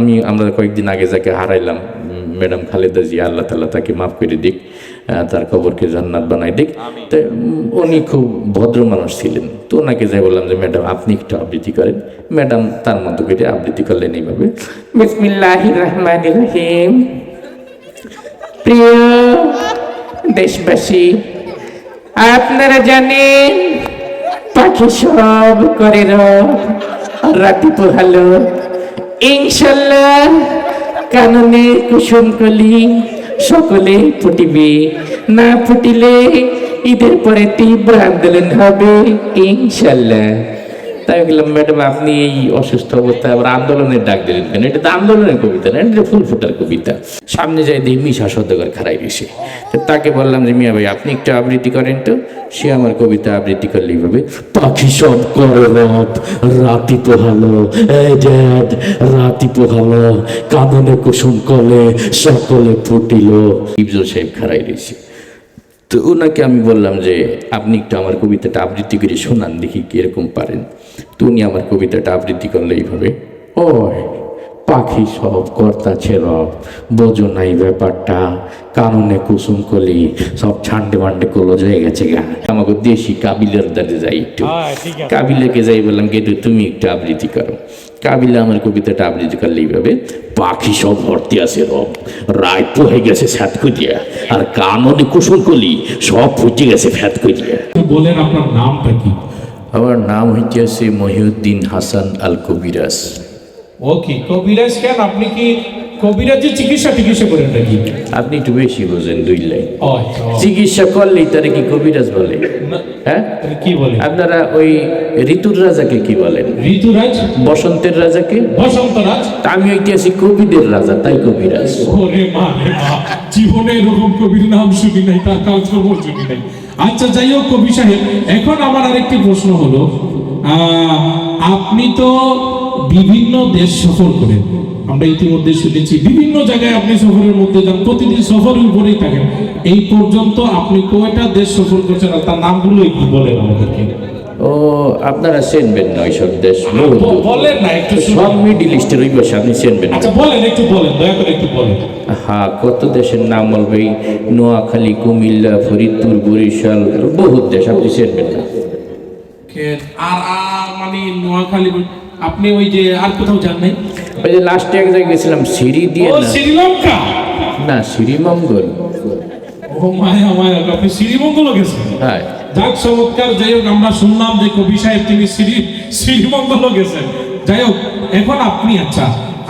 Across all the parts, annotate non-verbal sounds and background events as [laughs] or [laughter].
আমি আমরা কয়েকদিন আগে যাকে হারাইলাম ম্যাডাম খালেদা জিয়া আল্লাহ তালা তাকে মাফ করে দিক তার কবরকে জান্নাত বানাই দিক। তো উনি খুব ভদ্র মানুষ ছিলেন। তো ওনাকে যাই বললাম যে ম্যাডাম আপনি একটু আবৃত্তি করেন। ম্যাডাম তার মতো করে আবৃত্তি করলেন এইভাবে। বিসমিল্লাহ রহমান রহিম। প্রিয় দেশবাসী আপনারা জানেন পাখি সব করে রাতি পোহালো। ইনশাল্লাহ কাননে কুসুম কলি সকলে ফুটিবে। না ফুটিলে ঈদের পরে তীব্র আন্দোলন হবে ইনশাল্লাহ তাই বললাম, ম্যাডাম, আপনি এই অসুস্থ অবস্থায় আবার আন্দোলনের ডাক দিলেন কেন? এটা তো আন্দোলনের কবিতা না, এটা ফুল ফুটার কবিতা। সামনে যাই দেখি মিশা সদ্যকর খারাই বেশি তো তাকে বললাম যে, মিয়া ভাই, আপনি একটু আবৃত্তি করেন তো। সে আমার কবিতা আবৃত্তি করলেই হবে। পাখি সব করে রব রাতি পোহালো ড্যাড রাতি পোহালো কাননে কুসুম কলে সকলে ফুটিল। ইবজল সাহেব খারাই রয়েছে তো ওনাকে আমি বললাম যে আপনি একটু আমার কবিতাটা আবৃত্তি করে শোনান দেখি কীরকম পারেন। তো উনি আমার কবিতাটা আবৃত্তি করলে এইভাবে। ও পাখি সব কর্তা ছিল বোঝো নাই ব্যাপারটা কাননে কুসুম কলি সব ছান্ডে মান্ডে কলজ হয়ে গেছে গা। আমাকে দেশি কাবিলের দ্বারে যাই একটু। কাবিলেকে যাই বললাম গেটু তুমি একটু আবৃত্তি করো। কাবিলা আমার কবিতাটা আবৃত্তি করলে এইভাবে পাখি সব ভর্তি আছে রব রায় পোহে গেছে স্যাত করিয়া আর কাননে কুসুম কলি সব ফুটে গেছে ফ্যাত করিয়া। বলেন আপনার নামটা কি? আমার নাম হইতেছে মহিউদ্দিন হাসান আল কবিরাস ও কি কবিরাজ কেন? আপনি কি কবিরাজের চিকিৎসা টিকিৎসা করেন নাকি? আপনি একটু বেশি বোঝেন দুই লাইন। চিকিৎসা করলেই তারা কি কবিরাজ বলে? হ্যাঁ? কি বলে? আপনারা ওই ঋতুর রাজাকে কি বলেন? ঋতুরাজ? বসন্তের রাজাকে? বসন্তরাজ? তা আমি ঐতিহাসিক কবিদের রাজা তাই কবিরাজ। ওরে মা জীবনে এরকম কবির নাম শুনি নাই তার কাজকর্ম শুনি নাই। আচ্ছা যাই হোক কবি সাহেব এখন আমার আরেকটি প্রশ্ন হলো আহ, আপনি তো বিভিন্ন দেশ সফর করেন আমরা ইতিমধ্যে শুনেছি বিভিন্ন জায়গায় আপনি সফরের মধ্যে যান প্রতিদিন সফরের উপরেই থাকেন। এই পর্যন্ত আপনি কয়টা দেশ সফর করছেন আর তার নামগুলো একটু বলেন আমাদেরকে। ও আপনারা চেনবেন না ওইসব দেশ বহু বলেন না একটু সব মিডিল ইস্টের ওই বসে আপনি চেনবেন আচ্ছা বলেন একটু বলেন দয়া করে একটু বলেন। হ্যাঁ কত দেশের নাম বলবে নোয়াখালী কুমিল্লা ফরিদপুর বরিশাল বহুত দেশ আপনি চেনবেন না। আর আর মানে নোয়াখালী আপনি ওই যে আর কোথাও যান নাই? ওই যে লাস্টে এক জায়গায় গেছিলাম সিঁড়ি দিয়ে ও শ্রীলঙ্কা? না শ্রীমঙ্গল ও মায়া মায়া আপনি শ্রীমঙ্গলও গেছেন? হ্যাঁ। যাক চমৎকার যাই হোক আমরা শুনলাম যে কবি সাহেব তিনি শ্রী শ্রীমঙ্গলও গেছেন। যাই হোক এখন আপনি আচ্ছা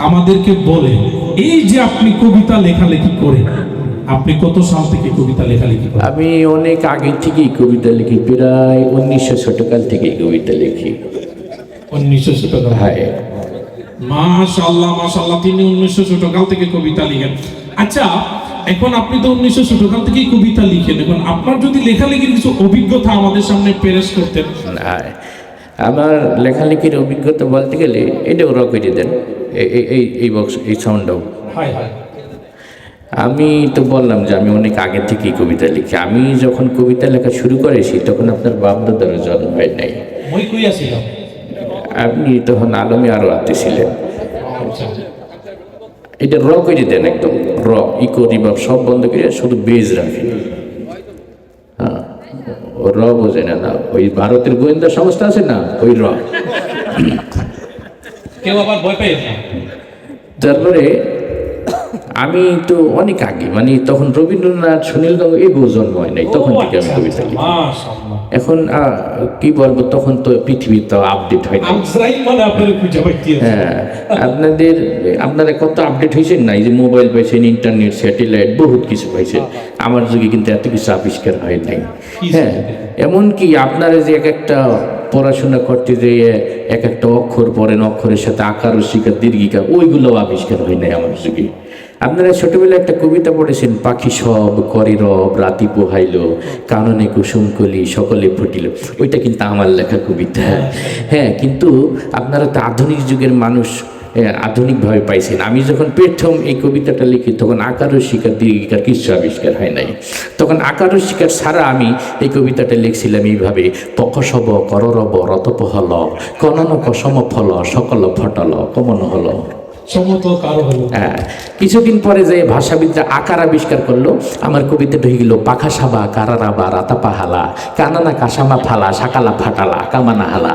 আমাদেরকে বলেন এই যে আপনি কবিতা লেখালেখি করেন আপনি কত সাল থেকে কবিতা লেখালেখি করেন? আমি অনেক আগে থেকেই কবিতা লিখি প্রায় উনিশশো ছোটকাল থেকেই কবিতা লিখি। উনিশশো ছোটকাল হ্যাঁ। মাশাল্লাহ মাশাল্লাহ তিনি উনিশশো ছোটকাল থেকে কবিতা লিখেন। আচ্ছা এখন আপনি তো উনিশশো ছোটকাল থেকেই কবিতা লিখেন। এখন আপনার যদি লেখালেখির কিছু অভিজ্ঞতা আমাদের সামনে পেশ করতেন। হ্যাঁ আমার লেখালেখির অভিজ্ঞতা বলতে গেলে এটাও র করে দেন এই- এই- বক্স এই সাউন্ডটাও আমি তো বললাম যে আমি অনেক আগে থেকেই কবিতা লিখি। আমি যখন কবিতা লেখা শুরু করেছি তখন আপনার বাপদাদারও জন্ম হয় নাই। মই কইয়া ছিলাম আপনি তখন আলমে আরও আতে ছিলেন। এটা র করে যেতেন একদম? র ইকো রিভাব সব বন্ধ করে শুধু বেজ রাখি হ্যাঁ র বোঝে না না ওই ভারতের গোয়েন্দা সংস্থা আছে না ওই র। কেউ আবার ভয় পেয়ে তারপরে আমি তো অনেক আগে মানে তখন রবীন্দ্রনাথ সুনীল গঙ্গা এগুলো জন্ম হয় নাই তখন থেকে আমি কবিতা লিখি এখন কি বলব তখন তো পৃথিবী তো আপডেট হয় মানে হ্যাঁ আপনাদের আপনারা কত আপডেট হয়েছেন না এই যে মোবাইল পাইছেন ইন্টারনেট স্যাটেলাইট বহুত কিছু পাইছেন আমার যুগে কিন্তু এত কিছু আবিষ্কার হয় নাই। হ্যাঁ এমনকি আপনারা যে এক একটা পড়াশোনা করতে যে এক একটা অক্ষর পড়েন অক্ষরের সাথে আকার ও শিকার দীর্ঘিকা ওইগুলো আবিষ্কার হয় নাই আমার যুগে। আপনারা ছোটবেলায় একটা কবিতা পড়েছেন, পাখি সব করে রব, রাতি পোহাইল, কাননে কুসুম কলি সকলে ফুটিল। ওইটা কিন্তু আমার লেখা কবিতা। হ্যাঁ কিন্তু আপনারা তো আধুনিক যুগের মানুষ আধুনিকভাবে পাইছেন। আমি যখন প্রথম এই কবিতাটা লিখি, তখন আকার ও শিকার, দীর্ঘিকার কিছু আবিষ্কার হয় নাই। তখন আকার ও শিকার ছাড়া আমি এই কবিতাটা লিখছিলাম এইভাবে পকসব কররব রতপহল কনন কসম ফল, সকল ফটল, কমন হল। হ্যাঁ কিছুদিন পরে যে ভাষাবিদরা আকার আবিষ্কার করল, আমার কবিতা ঢুকে গেল পাখা সাবা, কারারাবা রাতা পাহালা কানানা কাসামা ফালা, সাকালা ফাটালা, কামানা হালা।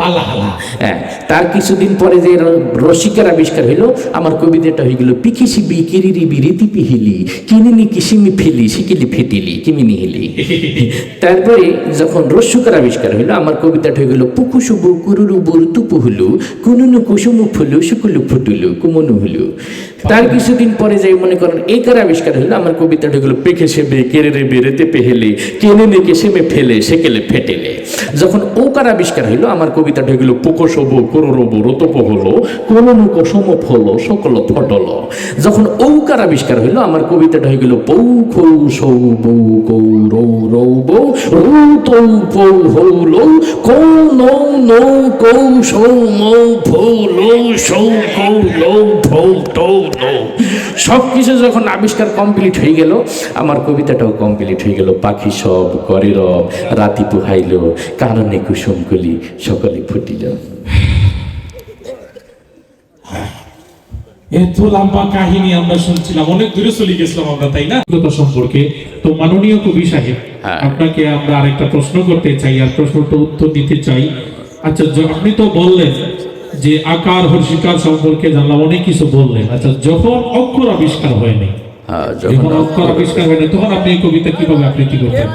হালা হ্যাঁ তার কিছুদিন পরে যে রসিকার আবিষ্কার হইল আমার কবিতাটা হয়ে গেল পিকিসিবি কিরিরিবি রীতি পিহিলি কিনিনি কিসিমি ফেলি সিকিলি ফেটিলি কিমিনি হিলি। [laughs] তারপরে যখন রস্যকার আবিষ্কার হইল আমার কবিতাটা হয়ে গেল পুকুসুবু কুরুরু বুরু তুপু হলু কুনুনু কুসুমু ফুলু শুকুলু ফুটুলু কুমনু হলু। তার কিছুদিন পরে যাই মনে করেন একার আবিষ্কার হইল আমার কবিতাটা গেল পেখে সেবে কেড়ে বেরেতে পেহেলে, কেনে নেকে সেমে ফেলে সেকেলে ফেটেলে। যখন ওকার আবিষ্কার হইল, আমার কবিতাটা হয়ে গেল পোকসব কররব রতপ হলো কোনমু কসম ফল, সকল ফটল। যখন ঔকার আবিষ্কার হইল, আমার কবিতাটা হয়ে গেল পৌ খৌ সৌ বৌ কৌ রৌ রৌ বৌ রৌ তৌ পৌ হৌ লৌ কৌ নৌ নৌ কৌ সৌ মৌ ফৌ লৌ সৌ কৌ লৌ ফৌ নৌ সব কিছু যখন আবিষ্কার কমপ্লিট হয়ে গেল আমার কবিতাটাও কমপ্লিট হয়ে গেল। পাখি সব করে রব রাতি পুহাইল কারণে কুসুম কলি সকলে ফুটিল এত লম্বা কাহিনী আমরা শুনছিলাম অনেক দূরে চলে গেছিলাম আমরা তাই না? সম্পর্কে তো মাননীয় কবি সাহেব হ্যাঁ। আপনাকে আমরা আরেকটা প্রশ্ন করতে চাই আর প্রশ্নটা উত্তর দিতে চাই। আচ্ছা আপনি তো বললেন যে আকার হর্ষিকার সম্পর্কে জানলাম অনেক কিছু বললেন। আচ্ছা যখন অক্ষর আবিষ্কার হয়নি হ্যাঁ যখন অক্ষর আবিষ্কার হয়নি তখন আপনি এই কবিতা কীভাবে আবৃত্তি করতেন?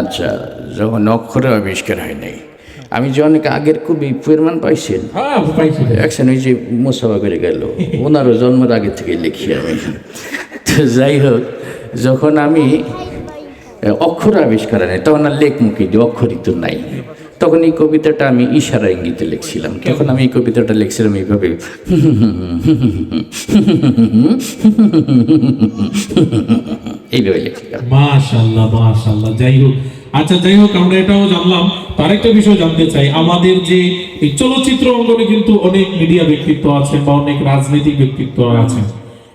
আচ্ছা যখন অক্ষরে আবিষ্কার হয় নাই আমি যে অনেক আগের কবি প্রমাণ পাইছেন হ্যাঁ পাইছি একশন ওই যে মোসাফা করে গেল ওনারও জন্মের আগে থেকে লিখি আমি। তো যাই হোক যখন আমি অক্ষর আবিষ্কার নেই তখন আর লেখ মুখি দিই অক্ষরই তো নাই। তখন এই কবিতাটা আমি ইশারা ইঙ্গিতে লিখছিলাম। তখন আমি এই কবিতাটা লিখছিলাম এইভাবে। এইভাবে মাশাল্লাহ মাশাল্লাহ যাই হোক আচ্ছা যাই হোক, আমরা এটাও জানলাম। তার একটা বিষয় জানতে চাই, আমাদের যে এই চলচ্চিত্র অঙ্গনে কিন্তু অনেক মিডিয়া ব্যক্তিত্ব আছেন বা অনেক রাজনৈতিক ব্যক্তিত্ব আছেন।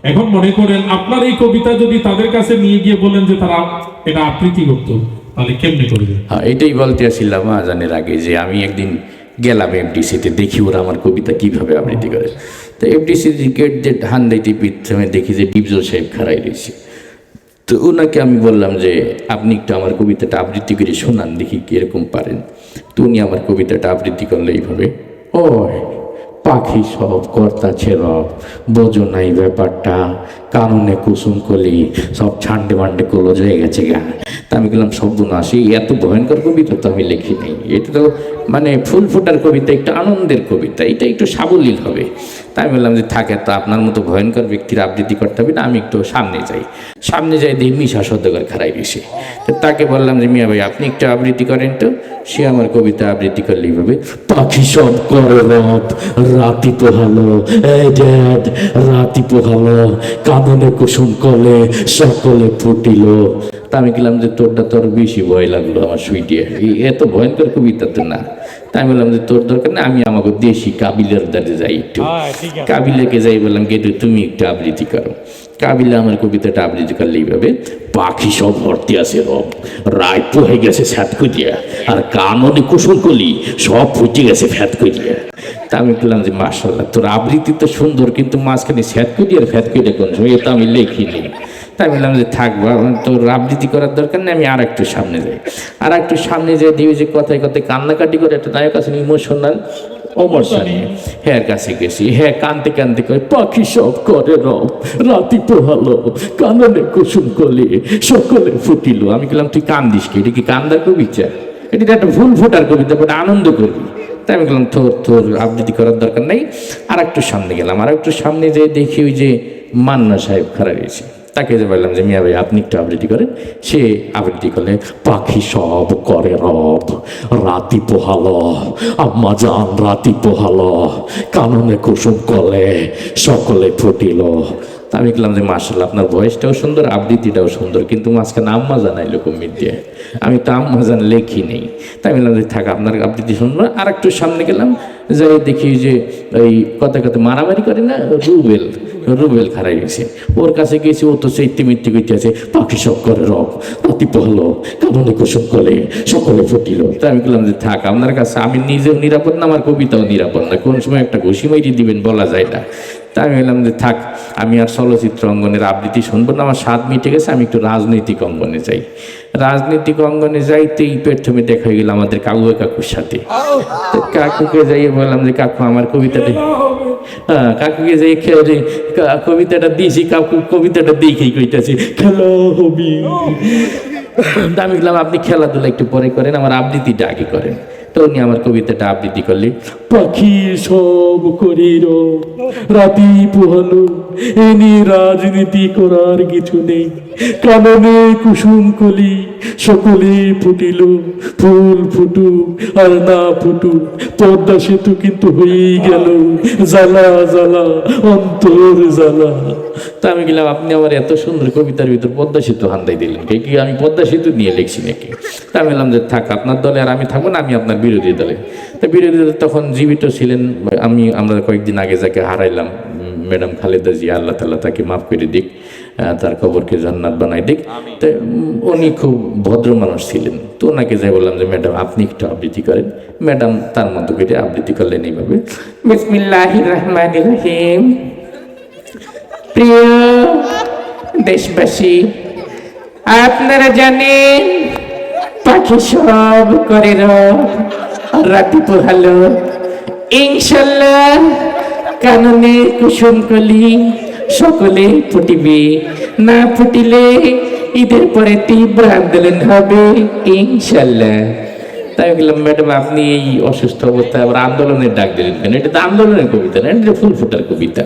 এখন মনে করেন, আপনার এই কবিতা যদি তাদের কাছে নিয়ে গিয়ে বলেন যে তারা এটা আবৃত্তি করতো হ্যাঁ এটাই বলতে আসছিলাম আজানের আগে যে আমি একদিন গেলাম এফডিসিতে দেখি ওরা আমার কবিতা কীভাবে আবৃত্তি করে। তো এফডিসি গেট দিয়ে ধান দিতে পিছনে দেখি যে ডিপজল সাহেব খাড়াই রয়েছে। তো ওনাকে আমি বললাম যে, আপনি একটু আমার কবিতাটা আবৃত্তি করে শোনান, দেখি কীরকম পারেন। তো উনি আমার কবিতাটা আবৃত্তি করলে এইভাবে। ও পাখি সব কর্তা ছেড় বোঝো নাই ব্যাপারটা। কারণে কুসুম কলি, সব ছান্ডে মান্ডে কলো হয়ে গেছে গা। তা আমি গেলাম সর্বনাশী, এত ভয়ঙ্কর কবিতা তো আমি লিখি নাই। এটা তো মানে ফুল ফোটার কবিতা একটু আনন্দের কবিতা, এটা একটু সাবলীল হবে। তাই আমি বললাম যে, থাকে তো আপনার মতো ভয়ঙ্কর ব্যক্তির আবৃত্তি করতে হবে না, আমি একটু সামনে যাই। সামনে যাই দেখি মিশা সদ্যকার খারাই রয়েছে তো তাকে বললাম যে, মিয়া ভাই, আপনি একটু আবৃত্তি করেন তো। সে আমার কবিতা আবৃত্তি করলে এইভাবে পাখি সব করে রাতি পোহালো এই ড্যাড রাতি পোহালো কাঁদনে কুসুম কলে সকলে ফুটিল। তা আমি গেলাম যে তোরটা তোর বেশি ভয় লাগল আমার সুইটিয়ে এত ভয়ঙ্কর কবিতা তো না। তাই আমি বললাম যে তোর দরকার না আমি আমাকে দেশি কাবিলের দ্বারে যাই একটু। কাবিলাকে যাই বললাম গেটু তুমি একটু আবৃত্তি করো। কাবিলা আমার কবিতাটা আবৃত্তি করলে এইভাবে পাখি সব ভর্তি আছে রব রায় হয়ে গেছে স্যাত করিয়া আর কাননে কুসুম কলি সব ফুটে গেছে ফ্যাত করিয়া তা আমি বললাম যে মার্শাল্লাহ তোর আবৃত্তি তো সুন্দর, কিন্তু মাঝখানে স্যাত আর ফ্যাত করিয়া কোন সময়, এটা আমি লিখিনি। তাই বললাম যে থাকব তোর আবৃত্তি করার দরকার নেই, আমি আর একটু সামনে যাই। আর একটু সামনে যাই দিই যে, কথায় কথায় কান্নাকাটি করে একটা নায়ক আছে ইমোশনাল অমর সানি। হ্যাঁ কাছে গেছি হ্যাঁ কানতে কানতে করে পাখি সব করে রব, রাতি পোহালো কাননে কুসুম কলি সকলে ফুটিল। আমি বললাম, তুই কান্দিস কি? এটা কি কান্দার কবিতা? এটা একটা ভুল ফোটার কবিতা, বাট, আনন্দ করবি তাই আমি বললাম, তোর তোর আবৃত্তি করার দরকার নেই। আর একটু সামনে গেলাম আর একটু সামনে যেয়ে দেখি ওই যে মান্না সাহেব খারাপ হয়েছে তাকে যে বললাম যে, মিয়া ভাই, আপনি একটু আবৃত্তি করেন। সে আবৃত্তি করলে, পাখি সব করে রব রাতি পোহালো, আম্মা জান রাতি পোহাল, কাননে কুসুম কলে, সকলে ফুটিল। তা আমি বললাম যে মার্শাল আপনার ভয়েসটাও সুন্দর, আবৃত্তিটাও সুন্দর, কিন্তু মাঝখানে আম্মা জানাইলো কমিট দিয়ে আমি তো আম্মা জান লেখি নেই। তাই বললাম যে, থাক, আপনার আবৃত্তি সুন্দর। আর একটু সামনে গেলাম, যাই দেখি যে, ওই কথা কথা মারামারি করে না, রুবেল রুবেল খারাই গেছে। ওর কাছে গেছি, ও তো চৈত্য মিথ্যে কইতে আছে, পাখি সব করে রব, অতি পহল কাননে কুসুম কলে সকলে ফুটিল। তা আমি বললাম যে, থাক, আপনার কাছে আমি নিজেও নিরাপদ না, আমার কবিতাও নিরাপদ না। কোন সময় একটা ঘুষি মাইরি দিবেন বলা যায় না। তা আমি বললাম যে, থাক, আমি আর চলচ্চিত্র অঙ্গনের আবৃত্তি শুনব না, আমার স্বাদ মিটে গেছে, আমি একটু রাজনৈতিক অঙ্গনে যাই। রাজনৈতিক অঙ্গনে যাইতেই প্রথমে দেখা হয়ে গেল আমাদের কাকু কাকুর সাথে। কাকুকে যাইয়ে বললাম যে, কাকু, আমার কবিতাটা হ্যাঁ কাকুকে যাই খেয়ে কবিতাটা দিয়েছি, কাকু কবিতাটা দেখেই কইতাছে, খেলা হবি। আমি বললাম, আপনি খেলাধুলা একটু পরে করেন, আমার আবৃত্তিটা আগে করেন। তো উনি আমার কবিতাটা আবৃত্তি করলে। পাখি সব করিল, রাতি পোহালো, এনি রাজনীতি করার কিছু নেই। কাননে কুসুম কলি, সকলে ফুটিল, ফুল ফুটুক আর না ফুটুক, পদ্মা সেতু কিন্তু হয়েই গেল, জ্বালা জ্বালা, অন্তর জ্বালা। তা আমি গেলাম আপনি আমার এত সুন্দর কবিতার ভিতর পদ্মা সেতু হান্দাই দিলেন। কে কি আমি পদ্মা সেতু নিয়ে লিখছি নাকি? তা আমি বললাম যে থাক আপনার দলে আর আমি থাকব না আমি আপনার বিরোধী দলে। তা বিরোধী দলে তখন জীবিত ছিলেন আমি আমরা কয়েকদিন আগে যাকে হারাইলাম ম্যাডাম খালেদা জিয়া আল্লাহ তালা তাকে মাফ করে দিক তার কবরকে জান্নাত বানাই দিক। তো উনি খুব ভদ্র মানুষ ছিলেন। তো ওনাকে যাই বললাম যে ম্যাডাম আপনি একটু আবৃত্তি করেন। ম্যাডাম তার মতো করে আবৃত্তি করলেন এইভাবে। বিসমিল্লাহ রহমান রহিম। প্রিয় দেশবাসী, আপনারা জানেন, পাখি সব করে রাতি পোহালো ইনশাল্লাহ কাননে কুসুম কলি সকলে ফুটিবে। না ফুটিলে ঈদের পরে তীব্র আন্দোলন হবে, ইনশাল্লাহ। তাই বললাম, ম্যাডাম, আপনি এই অসুস্থ অবস্থায় আবার আন্দোলনের ডাক দিলেন কেন? এটা তো আন্দোলনের কবিতা না, এটা ফুল ফুটার কবিতা।